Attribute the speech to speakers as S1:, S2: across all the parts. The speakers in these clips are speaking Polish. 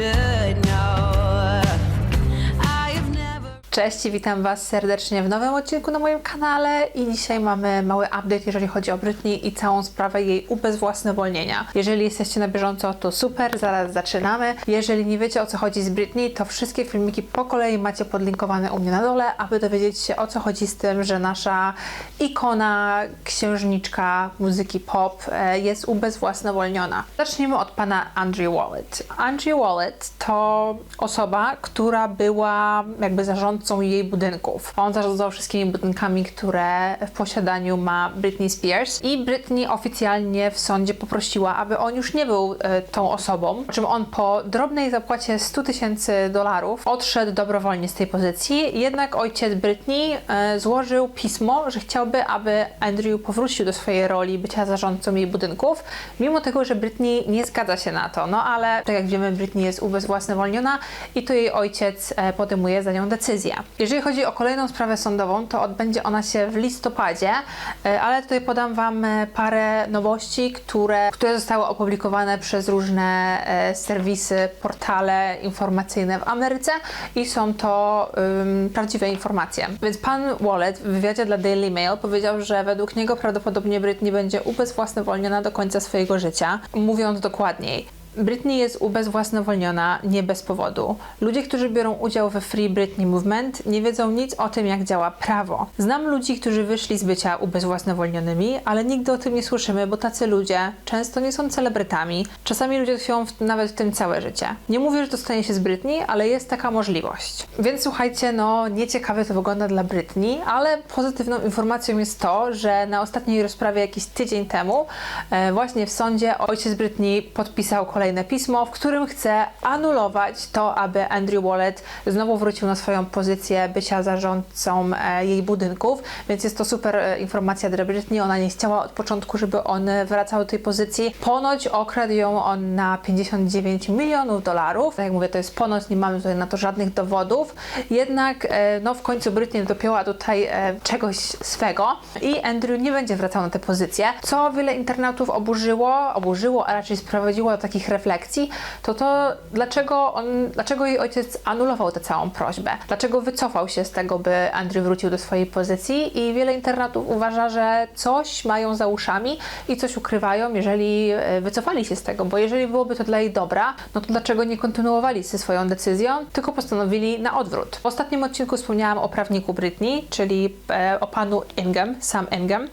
S1: just
S2: Cześć witam Was serdecznie w nowym odcinku na moim kanale i dzisiaj mamy mały update, jeżeli chodzi o Britney i całą sprawę jej ubezwłasnowolnienia. Jeżeli jesteście na bieżąco, to super, zaraz zaczynamy. Jeżeli nie wiecie o co chodzi z Britney, to wszystkie filmiki po kolei macie podlinkowane u mnie na dole, aby dowiedzieć się o co chodzi z tym, że nasza ikona, księżniczka muzyki pop e, jest ubezwłasnowolniona. Zacznijmy od pana Andrew Wallet. Andrew Wallet to osoba, która była jakby zarządcą jej budynków. On zarządzał wszystkimi budynkami, które w posiadaniu ma Britney Spears i Britney oficjalnie w sądzie poprosiła, aby on już nie był e, tą osobą, po czym on po drobnej zapłacie 100 tysięcy dolarów odszedł dobrowolnie z tej pozycji, jednak ojciec Britney e, złożył pismo, że chciałby, aby Andrew powrócił do swojej roli bycia zarządcą jej budynków, mimo tego, że Britney nie zgadza się na to. No ale tak jak wiemy, Britney jest ubezwłasnowolniona i to jej ojciec e, podejmuje za nią decyzję. Jeżeli chodzi o kolejną sprawę sądową, to odbędzie ona się w listopadzie, e, ale tutaj podam Wam e, parę nowości, które, które zostały opublikowane przez różne e, serwisy, portale informacyjne w Ameryce i są to ym, prawdziwe informacje. Więc pan Wallet w wywiadzie dla Daily Mail powiedział, że według niego prawdopodobnie Britney będzie ubezwłasnowolniona do końca swojego życia. Mówiąc dokładniej, Britney jest ubezwłasnowolniona nie bez powodu. Ludzie, którzy biorą udział we Free Britney Movement, nie wiedzą nic o tym, jak działa prawo. Znam ludzi, którzy wyszli z bycia ubezwłasnowolnionymi, ale nigdy o tym nie słyszymy, bo tacy ludzie często nie są celebrytami. Czasami ludzie tkwią nawet w tym całe życie. Nie mówię, że to stanie się z Britney, ale jest taka możliwość. Więc słuchajcie, no nieciekawie to wygląda dla Britney, ale pozytywną informacją jest to, że na ostatniej rozprawie jakiś tydzień temu e, właśnie w sądzie ojciec Britney podpisał kolejne pismo, w którym chce anulować to, aby Andrew Wallet znowu wrócił na swoją pozycję bycia zarządcą e, jej budynków, więc jest to super e, informacja dla Britney. Ona nie chciała od początku, żeby on wracał do tej pozycji. Ponoć okradł ją on na 59 milionów dolarów. Tak jak mówię, to jest ponoć, nie mamy tutaj na to żadnych dowodów. Jednak e, no, w końcu Britney dopięła tutaj e, czegoś swego i Andrew nie będzie wracał na tę pozycję, co wiele internautów oburzyło, oburzyło, a raczej sprowadziło do takich refleksji, to to dlaczego on, dlaczego jej ojciec anulował tę całą prośbę, dlaczego wycofał się z tego, by Andrew wrócił do swojej pozycji i wiele internautów uważa, że coś mają za uszami i coś ukrywają, jeżeli e, wycofali się z tego, bo jeżeli byłoby to dla jej dobra, no to dlaczego nie kontynuowali ze swoją decyzją, tylko postanowili na odwrót. W ostatnim odcinku wspomniałam o prawniku Britney, czyli e, o panu Ingham, Sam Ingham.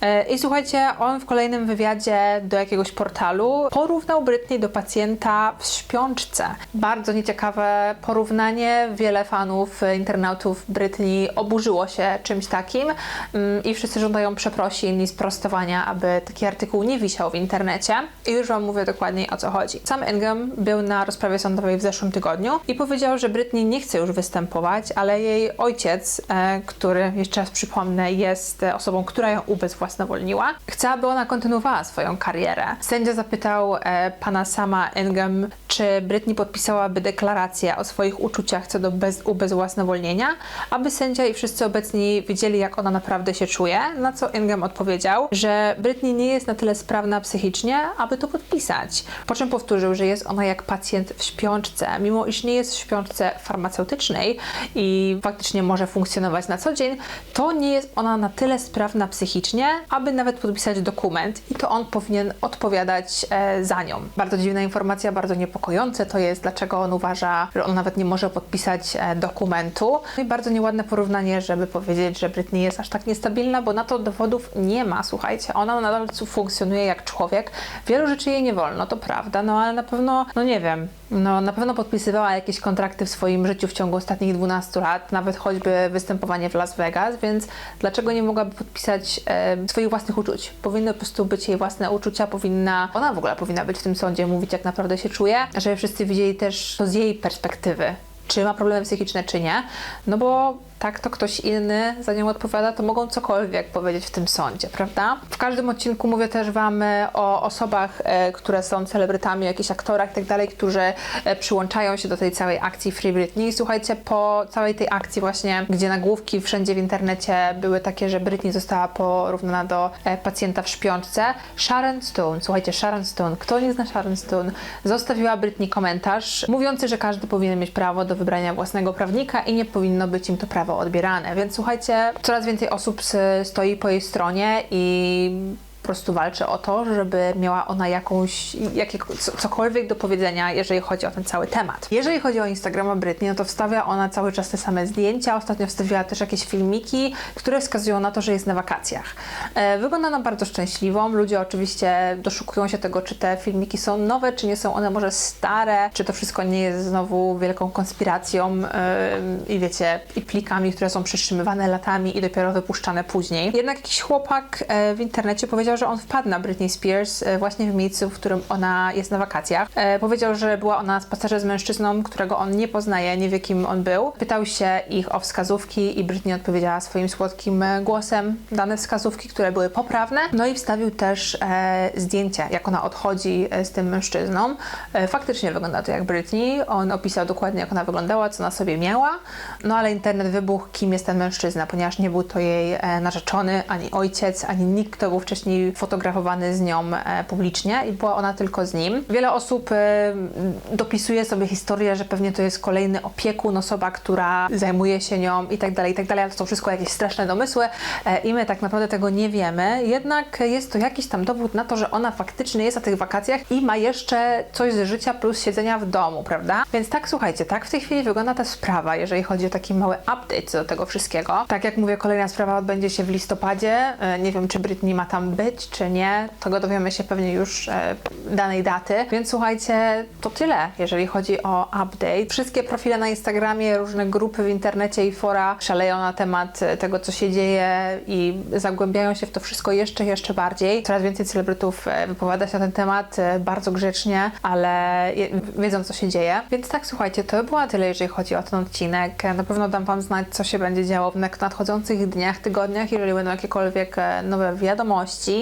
S2: E, I słuchajcie, on w kolejnym wywiadzie do jakiegoś portalu porównał Britney do pacjenta w śpiączce. Bardzo nieciekawe porównanie. Wiele fanów, internautów Britney oburzyło się czymś takim mm, i wszyscy żądają przeprosin i sprostowania, aby taki artykuł nie wisiał w internecie. I już Wam mówię dokładniej o co chodzi. Sam Ingham był na rozprawie sądowej w zeszłym tygodniu i powiedział, że Britney nie chce już występować, ale jej ojciec, e, który jeszcze raz przypomnę, jest osobą, która ją ubezwłasnowolniła, chce, aby ona kontynuowała swoją karierę. Sędzia zapytał e, pana sama Ingham, czy Britney podpisałaby deklarację o swoich uczuciach co do bez, ubezwłasnowolnienia, aby sędzia i wszyscy obecni wiedzieli, jak ona naprawdę się czuje, na co Ingham odpowiedział, że Britney nie jest na tyle sprawna psychicznie, aby to podpisać. Po czym powtórzył, że jest ona jak pacjent w śpiączce, mimo iż nie jest w śpiączce farmaceutycznej i faktycznie może funkcjonować na co dzień, to nie jest ona na tyle sprawna psychicznie, aby nawet podpisać dokument i to on powinien odpowiadać e, za nią. Bardzo dziwna informacja, bardzo niepokojące to jest, dlaczego on uważa, że on nawet nie może podpisać e, dokumentu. No i bardzo nieładne porównanie, żeby powiedzieć, że Britney jest aż tak niestabilna, bo na to dowodów nie ma, słuchajcie. Ona nadal funkcjonuje jak człowiek. Wielu rzeczy jej nie wolno, to prawda, no ale na pewno, no nie wiem, no na pewno podpisywała jakieś kontrakty w swoim życiu w ciągu ostatnich 12 lat, nawet choćby występowanie w Las Vegas, więc dlaczego nie mogłaby podpisać e, swoich własnych uczuć? Powinny po prostu być jej własne uczucia, powinna, ona w ogóle powinna być w tym sądzie, mówić jak naprawdę się czuje, żeby wszyscy widzieli też to z jej perspektywy, czy ma problemy psychiczne, czy nie. No bo tak, to ktoś inny za nią odpowiada, to mogą cokolwiek powiedzieć w tym sądzie, prawda? W każdym odcinku mówię też Wam e, o osobach, e, które są celebrytami, jakichś aktorach i tak dalej, którzy e, przyłączają się do tej całej akcji Free Britney. Słuchajcie, po całej tej akcji właśnie, gdzie nagłówki wszędzie w internecie były takie, że Britney została porównana do pacjenta w szpiączce, Sharon Stone, słuchajcie, Sharon Stone, kto nie zna Sharon Stone, zostawiła Britney komentarz mówiący, że każdy powinien mieć prawo do wybrania własnego prawnika i nie powinno być im to prawo odbierane. Więc słuchajcie, coraz więcej osób stoi po jej stronie i po prostu walczy o to, żeby miała ona jakąś, jakie, co- cokolwiek do powiedzenia, jeżeli chodzi o ten cały temat. Jeżeli chodzi o Instagrama Britney, no to wstawia ona cały czas te same zdjęcia. Ostatnio wstawiła też jakieś filmiki, które wskazują na to, że jest na wakacjach. E, wygląda na bardzo szczęśliwą. Ludzie oczywiście doszukują się tego, czy te filmiki są nowe, czy nie są one może stare, czy to wszystko nie jest znowu wielką konspiracją em, i wiecie, i plikami, które są przytrzymywane latami i dopiero wypuszczane później. Jednak jakiś chłopak e, w internecie powiedział, że on wpadł na Britney Spears e, właśnie w miejscu, w którym ona jest na wakacjach. E, powiedział, że była ona na spacerze z mężczyzną, którego on nie poznaje, nie wie kim on był. Pytał się ich o wskazówki i Britney odpowiedziała swoim słodkim e, głosem dane wskazówki, które były poprawne. No i wstawił też zdjęcie, jak ona odchodzi z tym mężczyzną. Faktycznie wygląda to jak Britney. On opisał dokładnie, jak ona wyglądała, co na sobie miała. No ale internet wybuchł, kim jest ten mężczyzna, ponieważ nie był to jej narzeczony, ani ojciec, ani nikt, kto był wcześniej fotografowany z nią e, publicznie i była ona tylko z nim. Wiele osób e, dopisuje sobie historię, że pewnie to jest kolejny opiekun, osoba, która zajmuje się nią i tak dalej, i tak dalej, ale to są wszystko jakieś straszne domysły e, i my tak naprawdę tego nie wiemy. Jednak jest to jakiś tam dowód na to, że ona faktycznie jest na tych wakacjach i ma jeszcze coś z życia plus siedzenia w domu, prawda? Więc tak, słuchajcie, tak w tej chwili wygląda ta sprawa, jeżeli chodzi o taki mały update co do tego wszystkiego. Tak jak mówię, kolejna sprawa odbędzie się w listopadzie. Nie wiem, czy Britney ma tam być, czy nie. Tego dowiemy się pewnie już e, danej daty. Więc słuchajcie, to tyle, jeżeli chodzi o update. Wszystkie profile na Instagramie, różne grupy w internecie i fora szaleją na temat e, tego, co się dzieje i zagłębiają się w to wszystko jeszcze, jeszcze bardziej. Coraz więcej celebrytów e, wypowiada się na ten temat e, bardzo grzecznie, ale wiedzą, co się dzieje. Więc tak, słuchajcie, to by było na tyle, jeżeli chodzi o ten odcinek. Na pewno dam Wam znać, co się będzie działo w nadchodzących dniach, tygodniach, jeżeli będą jakiekolwiek nowe wiadomości.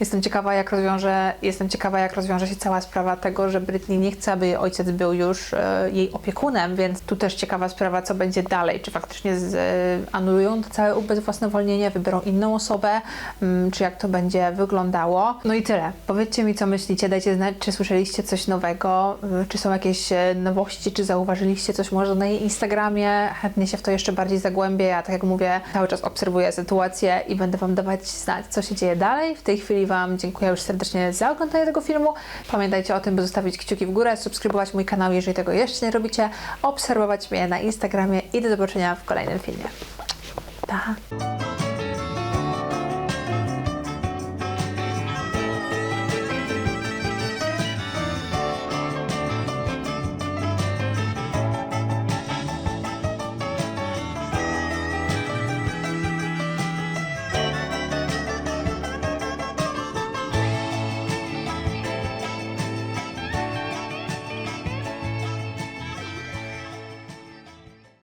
S2: Jestem ciekawa, jak rozwiąże, jestem ciekawa, jak rozwiąże się cała sprawa tego, że Britney nie chce, aby jej ojciec był już e, jej opiekunem, więc tu też ciekawa sprawa, co będzie dalej. Czy faktycznie z, e, anulują to całe ubezwłasnowolnienie, wybiorą inną osobę, mm, czy jak to będzie wyglądało. No i tyle. Powiedzcie mi, co myślicie, dajcie znać, czy słyszeliście coś nowego, czy są jakieś e, nowości, czy zauważyliście coś może na jej Instagramie. Chętnie się w to jeszcze bardziej zagłębię. Ja, tak jak mówię, cały czas obserwuję sytuację i będę Wam dawać znać, co się dzieje dalej. W tej chwili Wam dziękuję już serdecznie za oglądanie tego filmu. Pamiętajcie o tym, by zostawić kciuki w górę, subskrybować mój kanał, jeżeli tego jeszcze nie robicie, obserwować mnie na Instagramie i do zobaczenia w kolejnym filmie. Pa!